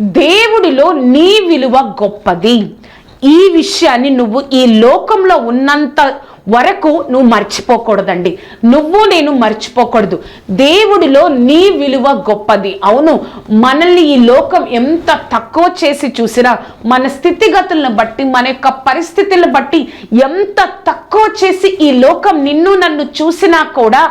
దేవుడిలో నీ విలువ గొప్పది. ఈ విషయాన్ని నువ్వు ఈ లోకంలో ఉన్నంత వరకు నువ్వు మర్చిపోకూడదండి. నువ్వు నేను మర్చిపోకూడదు. దేవుడిలో నీ విలువ గొప్పది. అవును మనల్ని ఈ లోకం ఎంత తక్కువ చేసి చూసినా మన స్థితిగతులను బట్టి మన యొక్క పరిస్థితులను బట్టి ఎంత తక్కువ చేసి ఈ లోకం నిన్ను నన్ను చూసినా కూడా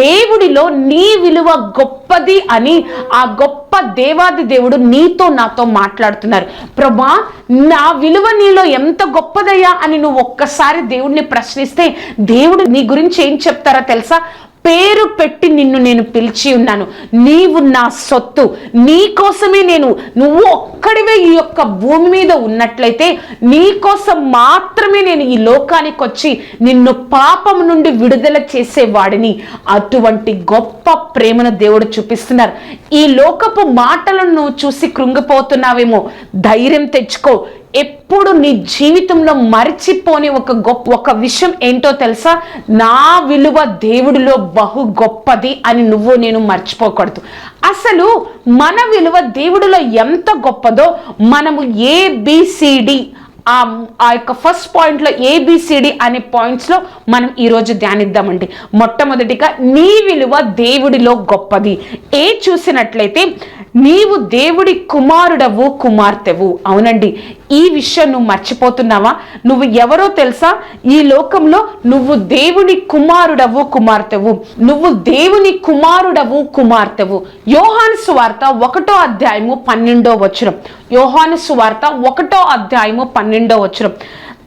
దేవుడిలో నీ విలువ గొప్పది అని ఆ గొప్ప దేవాది దేవుడు నీతో నాతో మాట్లాడుతున్నారు. ప్రభా నా విలువ నీలో ఎంత గొప్పదయ్యా అని నువ్వు ఒక్కసారి దేవుడిని ప్రశ్నిస్తే దేవుడు నీ గురించి ఏం చెప్తారో తెలుసా? పేరు పెట్టి నిన్ను నేను పిలిచి ఉన్నాను. నీవు నా సొత్తు. నీ కోసమే నేను నువ్వు ఒక్కడివే ఈ యొక్క భూమి మీద ఉన్నట్లయితే నీ కోసం మాత్రమే నేను ఈ లోకానికి వచ్చి నిన్ను పాపం నుండి విడుదల చేసేవాడిని. అటువంటి గొప్ప ప్రేమను దేవుడు చూపిస్తున్నారు. ఈ లోకపు మాటలను నువ్వు చూసి కృంగిపోతున్నావేమో. ధైర్యం తెచ్చుకో. ఎప్పుడు నీ జీవితంలో మరిచిపోని ఒక గొప్ప ఒక విషయం ఏంటో తెలుసా? నా విలువ దేవుడిలో బహు గొప్పది అని నువ్వు నేను మర్చిపోకూడదు. అసలు మన విలువ దేవుడిలో ఎంత గొప్పదో మనము ఏబిసిడి ఆ యొక్క ఫస్ట్ పాయింట్లో ఏబిసిడి అనే పాయింట్స్లో మనం ఈరోజు ధ్యానిద్దామండి. మొట్టమొదటిగా నీ విలువ దేవుడిలో గొప్పది. ఏ చూసినట్లయితే నీవు దేవుడి కుమారుడవు కుమార్తెవు. అవునండి. ఈ విషయం నువ్వు మర్చిపోతున్నావా? నువ్వు ఎవరో తెలుసా? ఈ లోకంలో నువ్వు దేవుని కుమారుడవు కుమార్తెవు నువ్వు దేవుని కుమారుడవు కుమార్తెవు యోహాను సువార్త ఒకటో అధ్యాయము పన్నెండో వచనం. యోహాను సువార్త ఒకటో అధ్యాయము పన్నెండో వచనం.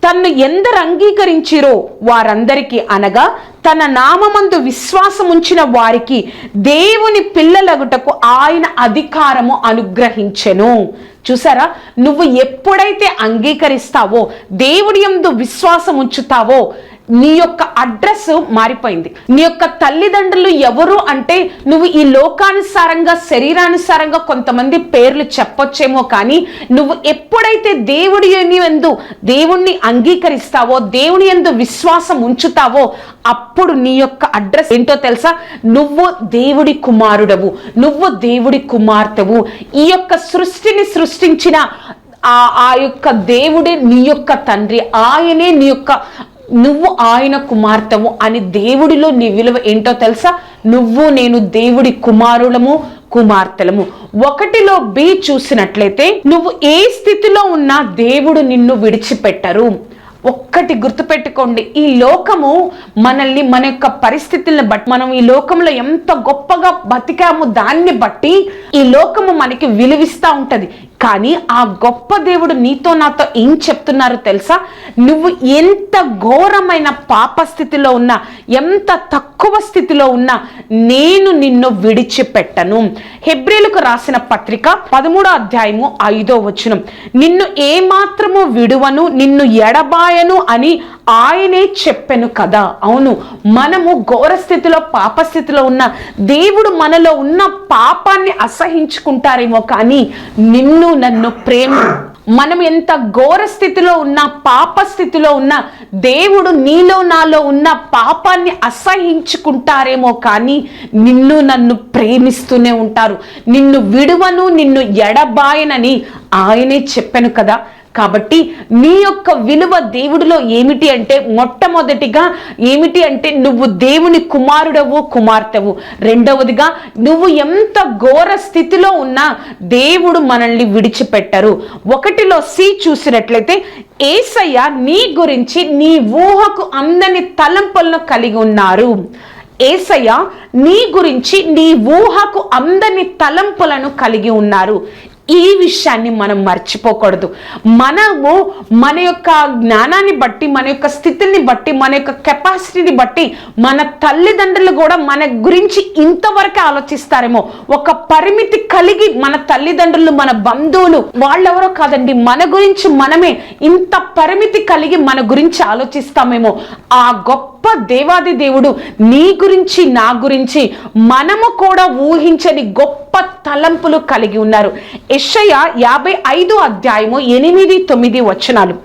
తన్ను ఎందరు అంగీకరించిరో వారందరికీ అనగా తన నామమందు విశ్వాసం ఉంచిన వారికి దేవుని పిల్లలగుటకు ఆయన అధికారము అనుగ్రహించెను. చూసారా? నువ్వు ఎప్పుడైతే అంగీకరిస్తావో దేవుడి ఎందు విశ్వాసం ఉంచుతావో నీ యొక్క అడ్రస్ మారిపోయింది. నీ యొక్క తల్లిదండ్రులు ఎవరు అంటే నువ్వు ఈ లోకానుసారంగా శరీరానుసారంగా కొంతమంది పేర్లు చెప్పొచ్చేమో కానీ నువ్వు ఎప్పుడైతే దేవుడి ఎందు దేవుణ్ణి అంగీకరిస్తావో దేవుని ఎందు విశ్వాసం ఉంచుతావో అప్పుడు నీ యొక్క అడ్రస్ ఏంటో తెలుసా? నువ్వు దేవుడి కుమారుడవు. నువ్వు దేవుడి కుమార్తెవు. ఈ యొక్క సృష్టిని సృష్టించిన ఆ ఆ యొక్క దేవుడే నీ యొక్క తండ్రి. ఆయనే నీ యొక్క నువ్వు ఆయన కుమార్తెము అని దేవుడిలో నీ విలువ ఏంటో తెలుసా? నువ్వు నేను దేవుడి కుమారులము కుమార్తెలము. ఒకటిలో బి చూసినట్లయితే నువ్వు ఏ స్థితిలో ఉన్నా దేవుడు నిన్ను విడిచిపెట్టరు. ఒక్కటి గుర్తుపెట్టుకోండి ఈ లోకము మనల్ని మన యొక్క పరిస్థితులను బట్టి మనం ఈ లోకంలో ఎంత గొప్పగా బతికాము దాన్ని బట్టి ఈ లోకము మనకి విలువిస్తూ ఉంటుంది. కానీ ఆ గొప్ప దేవుడు నీతో నాతో ఏం చెప్తున్నారో తెలుసా? నువ్వు ఎంత ఘోరమైన పాప స్థితిలో ఉన్నా ఎంత తక్కువ స్థితిలో ఉన్నా నేను నిన్ను విడిచిపెట్టను. హెబ్రిలకు రాసిన పత్రిక పదమూడో అధ్యాయము ఐదో వచనం. నిన్ను ఏమాత్రము విడువను నిన్ను ఎడబాయను అని ఆయనే చెప్పాను కదా. అవును మనము ఘోర స్థితిలో పాప స్థితిలో ఉన్న దేవుడు మనలో ఉన్న పాపాన్ని అసహించుకుంటారేమో కానీ నిన్ను నన్ను ప్రేమ. మనం ఎంత ఘోర స్థితిలో ఉన్నా పాప స్థితిలో ఉన్నా దేవుడు నీలో నాలో ఉన్న పాపాన్ని అసహించుకుంటారేమో కానీ నిన్ను నన్ను ప్రేమిస్తూనే ఉంటారు. నిన్ను విడువను నిన్ను ఎడబాయనని ఆయనే చెప్పాను కదా. కాబట్టి నీ యొక్క విలువ దేవుడిలో ఏమిటి అంటే మొట్టమొదటిగా ఏమిటి అంటే నువ్వు దేవుని కుమారుడవు కుమార్తెవు. రెండవదిగా నువ్వు ఎంత ఘోర స్థితిలో ఉన్నా దేవుడు మనల్ని విడిచిపెట్టరు. ఒకటిలో సి చూసినట్లయితే ఏసయ్య నీ గురించి నీ ఊహకు అందని తలంపులను కలిగి ఉన్నారు. ఏసయ్య నీ గురించి నీ ఊహకు అందని తలంపులను కలిగి ఉన్నారు. ఈ విషయాన్ని మనం మర్చిపోకూడదు. మనము మన యొక్క జ్ఞానాన్ని బట్టి మన యొక్క స్థితిని బట్టి మన యొక్క కెపాసిటీని బట్టి మన తల్లిదండ్రులు కూడా మన గురించి ఇంతవరకే ఆలోచిస్తారేమో. ఒక పరిమితి కలిగి మన తల్లిదండ్రులు మన బంధువులు వాళ్ళెవరో కాదండి. మన గురించి మనమే ఇంత పరిమితి కలిగి మన గురించి ఆలోచిస్తామేమో. ఆ గొప్ప గొప్ప దేవాది దేవుడు నీ గురించి నా గురించి మనము కూడా ఊహించని గొప్ప తలంపులు కలిగి ఉన్నారు. యెషయా యాభై ఐదు అధ్యాయము ఎనిమిది తొమ్మిది వచనాలు.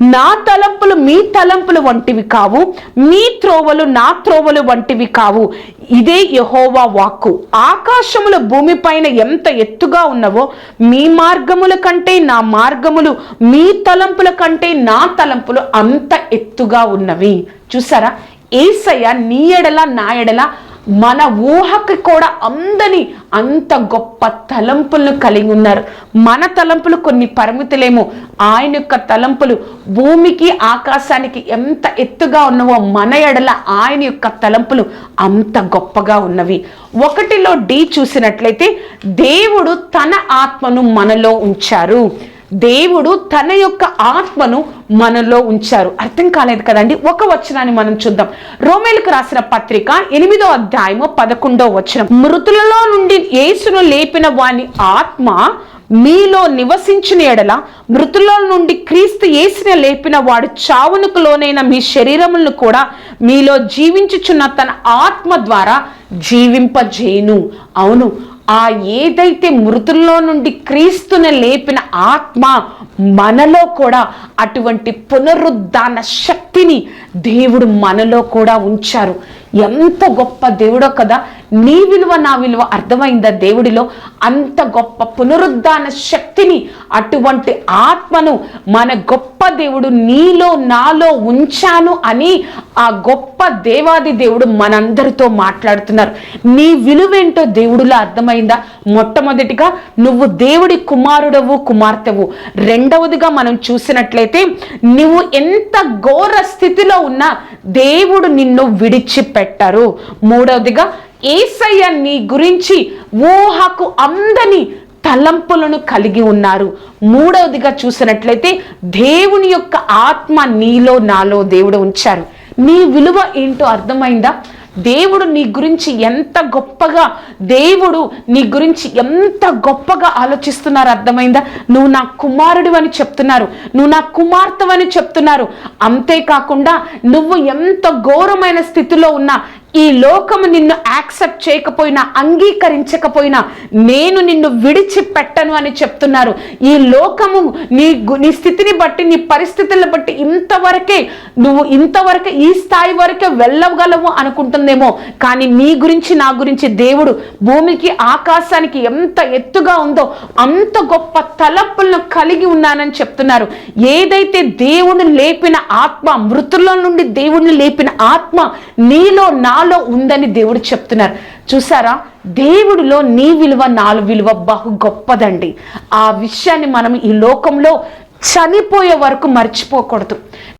నా తలంపులు మీ తలంపులు వంటివి కావు మీ త్రోవలు నా త్రోవలు వంటివి కావు. ఇదే యహోవా వాక్కు. ఆకాశములు భూమిపైన ఎంత ఎత్తుగా ఉన్నవో మీ మార్గముల కంటే నా మార్గములు మీ తలంపుల కంటే నా తలంపులు అంత ఎత్తుగా ఉన్నవి. చూసారా? ఏసయ్య నీ ఎడల నా ఎడల మన ఊహకి కూడా అందని అంత గొప్ప తలంపులను కలిగి ఉన్నారు. మన తలంపులు కొన్ని పరిమితులేమో. ఆయన యొక్క తలంపులు భూమికి ఆకాశానికి ఎంత ఎత్తుగా ఉన్నవో మన ఎడల ఆయన యొక్క తలంపులు అంత గొప్పగా ఉన్నవి. ఒకటిలో డి చూసినట్లయితే దేవుడు తన ఆత్మను మనలో ఉంచారు. దేవుడు తన యొక్క ఆత్మను మనలో ఉంచారు. అర్థం కాలేదు కదండి? ఒక వచనాన్ని మనం చూద్దాం. రోమేలకు రాసిన పత్రిక ఎనిమిదో అధ్యాయము పదకొండో వచనం. మృతులలో నుండి యేసును లేపిన వాని ఆత్మ మీలో నివసించిన ఎడల మృతుల నుండి క్రీస్తు యేసుని లేపిన వాడు చావునకు లోనైన మీ శరీరములను కూడా మీలో జీవించుచున్న తన ఆత్మ ద్వారా జీవింపజేయును. అవును ఆ ఏదైతే మృతుల్లో నుండి క్రీస్తుని లేపిన ఆత్మ మనలో కూడా అటువంటి పునరుద్ధాన శక్తిని దేవుడు మనలో కూడా ఉంచారు. ఎంత గొప్ప దేవుడో కదా నీ విలువ నా విలువ అర్థమైందా దేవుడిలో? అంత గొప్ప పునరుద్ధాన శక్తిని అటువంటి ఆత్మను మన గొప్ప గొప్ప దేవుడు నీలో నాలో ఉంచాను అని ఆ గొప్ప దేవాది దేవుడు మనందరితో మాట్లాడుతున్నారు. నీ విలువేంటో దేవుడిలో అర్థమైందా? మొట్టమొదటిగా నువ్వు దేవుడి కుమారుడవు కుమార్తెవు. రెండవదిగా మనం చూసినట్లయితే నువ్వు ఎంత ఘోర స్థితిలో ఉన్నా దేవుడు నిన్ను విడిచిపెట్టరు. మూడవదిగా ఏసయ్య నీ గురించి ఊహకు అందని తలంపులను కలిగి ఉన్నారు. మూడవదిగా చూసినట్లయితే దేవుని యొక్క ఆత్మ నీలో నాలో దేవుడు ఉంచారు. నీ విలువ ఏంటో అర్థమైందా? దేవుడు నీ గురించి ఎంత గొప్పగా దేవుడు నీ గురించి ఎంత గొప్పగా ఆలోచిస్తున్నారు అర్థమైందా? నువ్వు నా కుమారుడు అని చెప్తున్నారు. నువ్వు నా కుమార్తెవని చెప్తున్నారు. అంతేకాకుండా నువ్వు ఎంత ఘోరమైన స్థితిలో ఉన్నా ఈ లోకము నిన్ను యాక్సెప్ట్ చేయకపోయినా అంగీకరించకపోయినా నేను నిన్ను విడిచిపెట్టను అని చెప్తున్నారు. ఈ లోకము నీ గు- నీ స్థితిని బట్టి నీ పరిస్థితులను బట్టి ఇంతవరకే నువ్వు ఇంతవరకే ఈ స్థాయి వరకే వెళ్ళగలవు అనుకుంటుందేమో. కానీ నీ గురించి నా గురించి దేవుడు భూమికి ఆకాశానికి ఎంత ఎత్తుగా ఉందో అంత గొప్ప తలపులను కలిగి ఉన్నానని చెప్తున్నారు. ఏదైతే దేవుడు లేపిన ఆత్మ మృతుల నుండి దేవుడిని లేపిన ఆత్మ నీలో నా నాలో ఉందని దేవుడు చెప్తున్నారు. చూసారా? దేవుడిలో నీ విలువ నాలుగు విలువ బహు గొప్పదండి. ఆ విషయాన్ని మనం ఈ లోకంలో చనిపోయే వరకు మర్చిపోకూడదు.